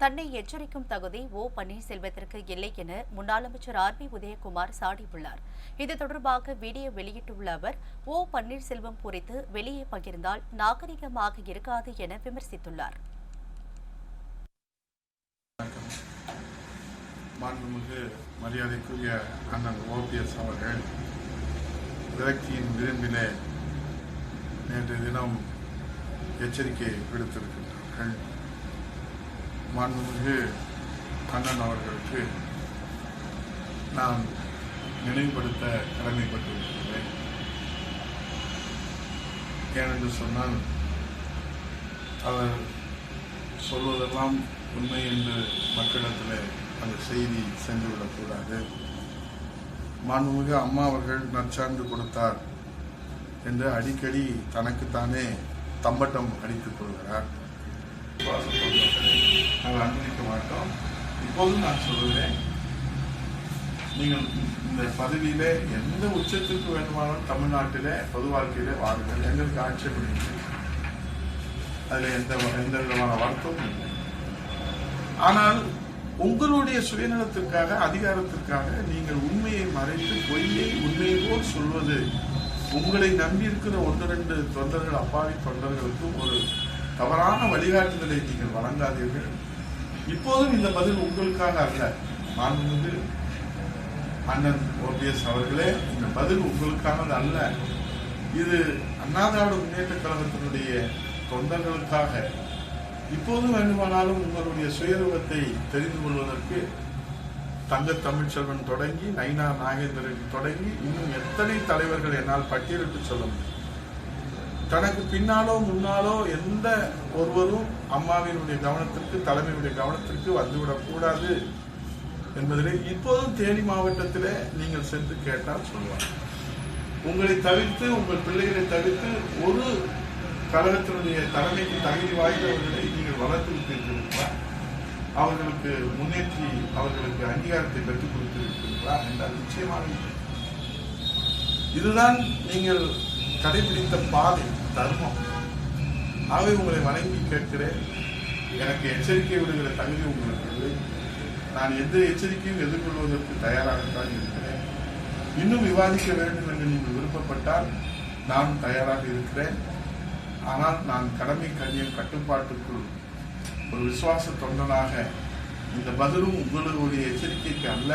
தன்னை எச்சரிக்கும் தகுதி ஓ பன்னீர்செல்வத்திற்கு இல்லை என முன்னாள் அமைச்சர் ஆர் பி உதயகுமார் சாடியுள்ளார். இது தொடர்பாக வீடியோ வெளியிட்டுள்ள அவர் ஓ பன்னீர்செல்வம் குறித்து வெளியே பகிர்ந்தால் நாகரிகமாக இருக்காது என விமர்சித்துள்ளார். மாண்புமிகு மரியாதைக்குரிய அண்ணன் ஓபிஎஸ் அவர்கள் விரக்தியின் விளிம்பிலே நேற்று தினம் எச்சரிக்கை விடுத்திருக்கின்றார்கள். மாண்புமிகு அண்ணன் அவர்களுக்கு நான் நினைவுபடுத்த கடமைப்பட்டிருக்கிறேன். ஏனென்று சொன்னால் அவர் சொல்வதெல்லாம் உண்மை என்று மக்களிடத்தில் அந்த செய்தி சென்றுவிடக்கூடாது. மாண்புமிகு அம்மா அவர்கள் நற்சான்று கொடுத்தார் என்று அடிக்கடி தனக்குத்தானே தம்பட்டம் அடித்துக் கொள்கிறார். நாங்கள் அனுமதிக்க மாட்டோம். இப்போதும் நான் சொல்லுகிறேன் நீங்கள் இந்த பதவியில எந்த உச்சத்துக்கு வேண்டுமானாலும் தமிழ்நாட்டில பொது வாழ்க்கையில வாருங்கள். எங்களுக்கு ஆட்சேபனை அதுல எந்த எந்த விதமான வருத்தமும் இல்லை. ஆனால் உங்களுடைய சுயநலத்திற்காக அதிகாரத்திற்காக நீங்கள் உண்மையை மறைத்து பொய்யை உண்மையை போல் சொல்வது உங்களை நம்பியிருக்கிற ஒன்று ரெண்டு தொண்டர்கள் அப்பாவி தொண்டர்களுக்கு ஒரு தவறான வழிகாட்டுதலை நீங்கள் வழங்காதீர்கள். இப்போதும் இந்த பதில் உங்களுக்காக அல்ல. மாண்புமிகு அண்ணன் ஓபிஎஸ் அவர்களே இந்த பதில் உங்களுக்கானது அல்ல. இது அண்ணா திராவிட முன்னேற்ற கழகத்தினுடைய தொண்டர்களுக்காக. இப்போது வேண்டுமானாலும் உங்களுடைய சுயரூபத்தை தெரிந்து கொள்வதற்கு தங்க தமிழ்ச்செல்வன் தொடங்கி நைனா நாகேந்திரன் தொடங்கி இன்னும் எத்தனை தலைவர்கள் என்னால் பட்டியலிட்டு சொல்ல முடியும்? தனக்கு பின்னாலோ முன்னாலோ எந்த ஒருவரும் அம்மாவினுடைய கவனத்திற்கு தலைமையுடைய கவனத்திற்கு வந்துவிடக் கூடாது என்பதிலே இப்போதும் தேனி மாவட்டத்திலே நீங்கள் சென்று கேட்டால் சொல்லுவார் உங்களை தவிர்த்து உங்கள் பிள்ளைகளை தவிர்த்து ஒரு கழகத்தினுடைய தலைமைக்கு தகுதி வாய்ந்தவர்களை நீங்கள் வளர்த்து விட்டிருக்கிறீர்களா? அவர்களுக்கு முன்னேற்றி அவர்களுக்கு அங்கீகாரத்தை பெற்றுக் கொடுத்திருக்கிறீர்களா என்றால் நிச்சயமாக இதுதான் நீங்கள் கடைபிடித்த பாதை. தர்மம். ஆகவே உங்களை வணங்கி கேட்கிறேன். எனக்கு எச்சரிக்கை விடுகிற தகுதி உங்களுக்கு இல்லை. நான் எந்த எச்சரிக்கையும் எதிர்கொள்வதற்கு தயாராகத்தான் இருக்கிறேன். இன்னும் விவாதிக்க வேண்டும் என்று நீங்கள் விருப்பப்பட்டால் நான் தயாராக இருக்கிறேன். ஆனால் நான் கடமை கண்ணியம் கட்டுப்பாட்டுக்குள் ஒரு விசுவாச தொண்டனாக இந்த பதிலும் உங்களுடைய எச்சரிக்கைக்கு அல்ல.